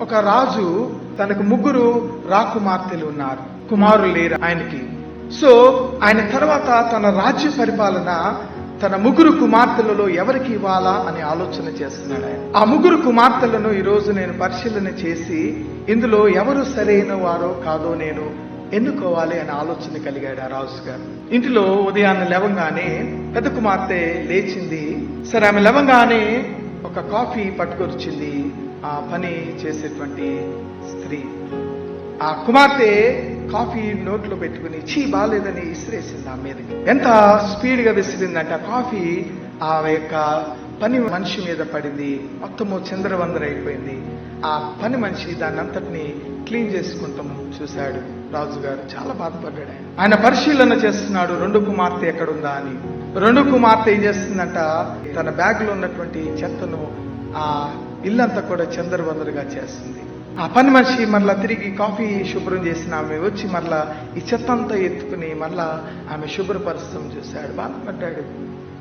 ఒక రాజు తనకు ముగ్గురు రాకుమార్తెలు ఉన్నారు. కుమారులు లేరు ఆయనకి. సో ఆయన తర్వాత తన రాజ్య పరిపాలన తన ముగ్గురు కుమార్తెలలో ఎవరికి ఇవ్వాలా అని ఆలోచన చేస్తున్నాడు ఆయన. ఆ ముగ్గురు కుమార్తెలను ఈరోజు నేను పరిశీలన చేసి ఇందులో ఎవరు సరైన వారో కాదో నేను ఎన్నుకోవాలి అనే ఆలోచన కలిగాడు ఆ రాజు గారు. ఇంటిలో ఉదయాన్నే లేవంగానే పెద్ద కుమార్తె లేచింది. సరే ఆమె లేవంగానే ఒక కాఫీ పట్టుకొచ్చింది ఆ పని చేసేటువంటి స్త్రీ. ఆ కుమార్తె కాఫీ నోట్లో పెట్టుకుని చీ బాగాలేదని విసిరేసింది ఆ మీదకి. ఎంత స్పీడ్గా విసిరిందంటే ఆ కాఫీ ఆ యొక్క పని మనిషి మీద పడింది. మొత్తము చంద్రవందర అయిపోయింది ఆ పని మనిషి దాన్ని అంతటిని క్లీన్ చేసుకుంటాం చూశాడు రాజుగారు. చాలా బాధపడ్డాడు ఆయన. ఆయన పరిశీలన చేస్తున్నాడు రెండు కుమార్తె ఎక్కడుందా? అని. రెండు కుమార్తె ఏం చేస్తుందంట? తన బ్యాగ్లో ఉన్నటువంటి చెత్తను ఆ ఇల్లంతా కూడా చందరవందరుగా చేస్తుంది. ఆ పని మనిషి మరలా తిరిగి కాఫీ శుభ్రం చేసిన ఆమె వచ్చి మరలా ఈ చెత్త అంతా ఎత్తుకుని మరలా ఆమె శుభ్రపరుస్తాం చూశాడు. బాధపడ్డాడు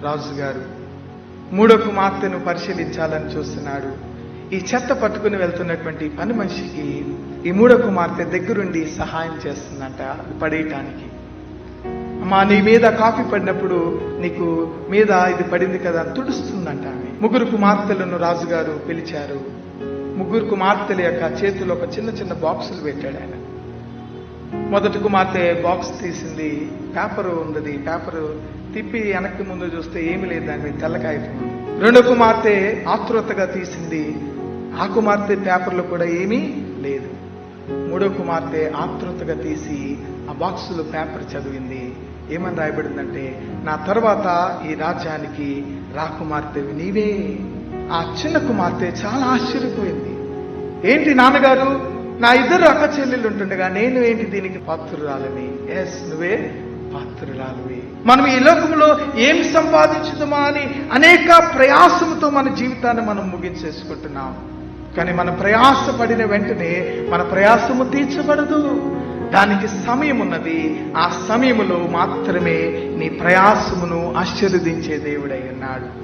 రాజుగారు. మూడో కుమార్తెను పరిశీలించాలని చూస్తున్నాడు. ఈ చెత్త పట్టుకుని వెళ్తున్నటువంటి పని మనిషికి ఈ మూడో కుమార్తె దగ్గరుండి సహాయం చేస్తుందంట పడేయటానికి. అమ్మా నీ మీద కాఫీ పడినప్పుడు నీకు మీద ఇది పడింది కదా తుడుస్తుందంట ఆమె. ముగ్గురు కుమార్తెలను రాజుగారు పిలిచారు. ముగ్గురు కుమార్తెల యొక్క చేతిలో ఒక చిన్న చిన్న బాక్సులు పెట్టాడు ఆయన. మొదటి కుమార్తె బాక్స్ తీసింది పేపర్ ఉన్నది పేపర్ తిప్పి వెనక్కి ముందు చూస్తే ఏమి లేదు దాని మీద తెల్లకాయతం రెండో కుమార్తె ఆతృతగా తీసింది. ఆ కుమార్తె పేపర్లో కూడా ఏమీ లేదు. మూడో కుమార్తె ఆతృతగా తీసి ఆ బాక్సులో పేపర్ చదివింది. ఏమని రాయబడిందంటే నా తర్వాత ఈ రాజ్యానికి రాకుమార్తెవి నీవే. ఆ చిన్న కుమార్తె చాలా ఆశ్చర్యపోయింది. ఏంటి నాన్నగారు? నా ఇద్దరు అక్క చెల్లెళ్ళు ఉంటుండగా నేను ఏంటి దీనికి పాత్రురాలని? ఎస్ నువ్వే పాత్రురాలువి. మనం ఈ లోకంలో ఏం సంపాదించుదామా అని అనేక ప్రయాసంతో మన జీవితాన్ని మనం ముగించేసుకుంటున్నాం. కానీ మన ప్రయాసపడిన వెంటనే మన ప్రయాసము తీర్చబడదు. దానికి సమయం ఉన్నది ఆ సమయములో మాత్రమే నీ ప్రయాసమును ఆశీర్వదించే దేవుడై ఉన్నాడు.